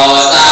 Nós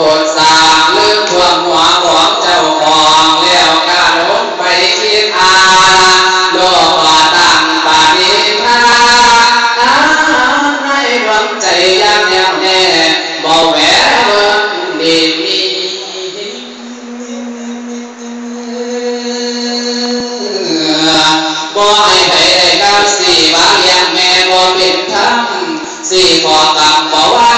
บุตรสาลืมทวงหวขอเจ้าของแล้วกาลงไปคิดอาโลภะตังปานิพาน้ำในดวงใจยังแน่แน่บ่แหวเมืองดมีบ่ให้ใครก้าวสี่บาเแยงแม่บ่เป็นทั้งสี่พอกรรมบ่ว่า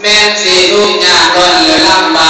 แม่สีทุกยากบนเหลือลำบาก